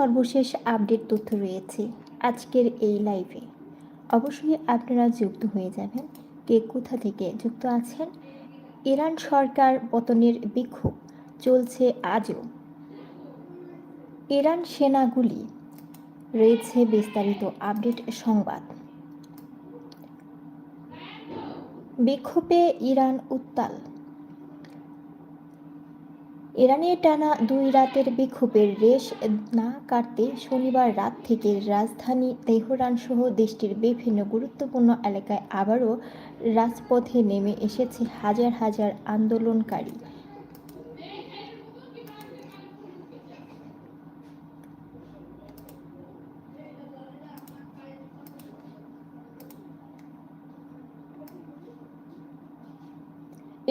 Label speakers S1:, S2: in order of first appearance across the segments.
S1: সর্বশেষ আপডেট তথ্য রয়েছে আজকের এই লাইভে। অবশ্যই আপনারা যুক্ত হয়ে যাবেন। কে কোথা থেকে যুক্ত আছেন? ইরান সরকার পতনের বিক্ষোভ চলছে আজও। ইরান সেনাগুলি রয়েছে বিস্তারিত আপডেট সংবাদ। বিক্ষোভে ইরান উত্তাল। ইরানের টানা দুই রাতের বিক্ষোভের রেশ না কাটতে শনিবার রাত থেকে রাজধানী তেহরান সহ দেশটির বিভিন্ন গুরুত্বপূর্ণ এলাকায় আবারও রাজপথে নেমে এসেছে হাজার হাজার আন্দোলনকারী।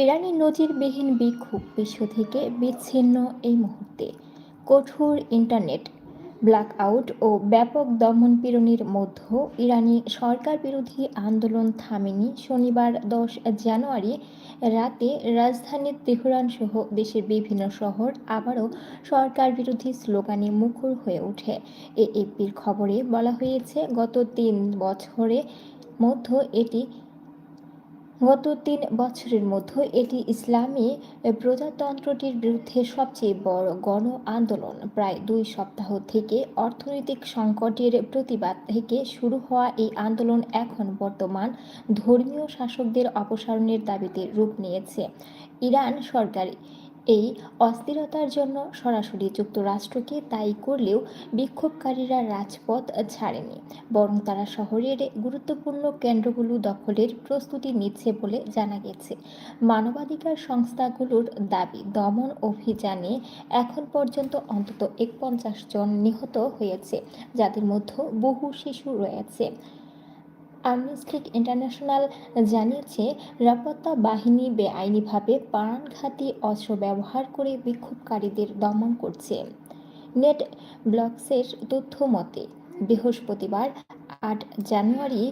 S1: ইরানি নজিরবিহীন বিক্ষোভ বিশ্ব থেকে বিচ্ছিন্ন এই মুহূর্তে। কঠোর ইন্টারনেট, ব্ল্যাকআউট ও ব্যাপক দমনপীড়নের মধ্যে ইরানি সরকার বিরোধী আন্দোলন থামেনি। শনিবার দশ জানুয়ারি রাতে রাজধানী তেহরান সহ দেশের বিভিন্ন শহর আবারও সরকার বিরোধী স্লোগানে মুখর হয়ে ওঠে। এএপির খবরে বলা হয়েছে, গত তিন বছরে মধ্য এটি গত তিন বছরের মধ্যে এটি ইসলামী প্রজাতন্ত্রটির বিরুদ্ধে সবচেয়ে বড় গণ আন্দোলন। প্রায় দুই সপ্তাহ থেকে অর্থনৈতিক সংকটের প্রতিবাদ থেকে শুরু হওয়া এই আন্দোলন এখন বর্তমান ধর্মীয় শাসকদের অপসারণের দাবিতে রূপ নিয়েছে। ইরান সরকার এই অস্থিরতার জন্য সরাসরি যুক্তরাষ্ট্রকে দায়ী করলেও বিক্ষোভকারীরা রাজপথ ছাড়েনি, বরং তারা শহরের গুরুত্বপূর্ণ কেন্দ্রগুলো দখলের প্রস্তুতি নিচ্ছে বলে জানা গেছে। মানবাধিকার সংস্থাগুলোর দাবি, দমন অভিযানে এখন পর্যন্ত অন্তত একপঞ্চাশ জন নিহত হয়েছে, যাদের মধ্যে বহু শিশু রয়েছে। আমনেস্টি ইন্টারন্যাশনাল জানিয়েছে, নিরাপত্তা বাহিনী বেআইনিভাবে প্রাণঘাতী অস্ত্র ব্যবহার করে বিক্ষোভকারীদের দমন করছে। নেট ব্লকসের তথ্য মতে, বৃহস্পতিবার আট জানুয়ারি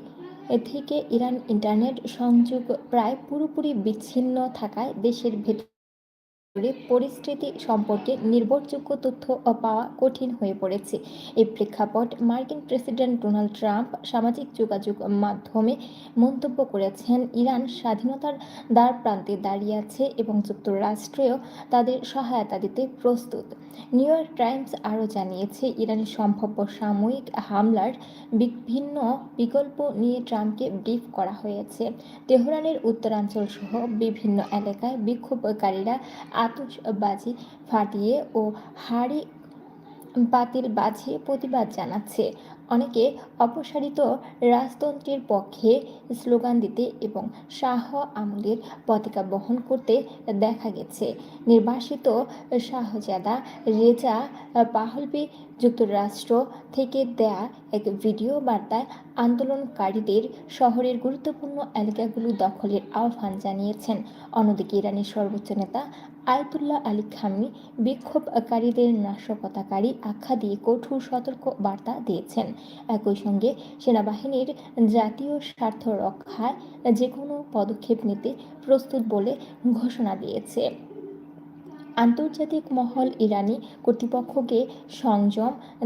S1: থেকে ইরান ইন্টারনেট সংযোগ প্রায় পুরোপুরি বিচ্ছিন্ন থাকায় দেশের ভেতর পরিস্থিতি সম্পর্কে নির্ভরযোগ্য তথ্য পাওয়া কঠিন হয়ে পড়েছে। এই প্রেক্ষাপট মার্কিন প্রেসিডেন্ট ডোনাল্ড ট্রাম্প সামাজিক যোগাযোগ মাধ্যমে মন্তব্য করেছেন। ইরান স্বাধীনতার দ্বার প্রান্তে দাঁড়িয়ে আছে এবং যুক্তরাষ্ট্রেও তাদের সহায়তা দিতে প্রস্তুত। নিউ ইয়র্ক টাইমস আরও জানিয়েছে ইরানের সম্ভাব্য সাময়িক হামলার বিভিন্ন বিকল্প নিয়ে ট্রাম্পকে ব্রিফ করা হয়েছে। তেহরানের উত্তরাঞ্চল সহ বিভিন্ন এলাকায় বিক্ষোভকারীরা আতসবাজি ফাটিয়ে ও হাড়ি বাতিল বাজিয়ে প্রতিবাদ জানাচ্ছে। অনেকে অপসারিত রাজতন্ত্রের পক্ষে স্লোগান দিতে এবং শাহ আমলের পতাকা বহন করতে দেখা গেছে। নির্বাসিত শাহজাদা রেজা পাহলবি যুক্তরাষ্ট্র থেকে দেয়া এক ভিডিও বার্তায় আন্দোলনকারীদের শহরের গুরুত্বপূর্ণ এলাকাগুলো দখলের আহ্বান জানিয়েছেন। অন্যদিকে ইরানের সর্বোচ্চ নেতা আয়তুল্লাহ আলী খামি বিক্ষোভকারীদের নাশকতাকারী আখ্যা দিয়ে কঠোর সতর্ক বার্তা দিয়েছেন। একই সঙ্গে সেনাবাহিনীর জাতীয় স্বার্থ রক্ষায় যে কোনো পদক্ষেপ নিতে প্রস্তুত বলে ঘোষণা দিয়েছে। আন্তর্জাতিক মহল ইরানি কর্তৃপক্ষকে সংযম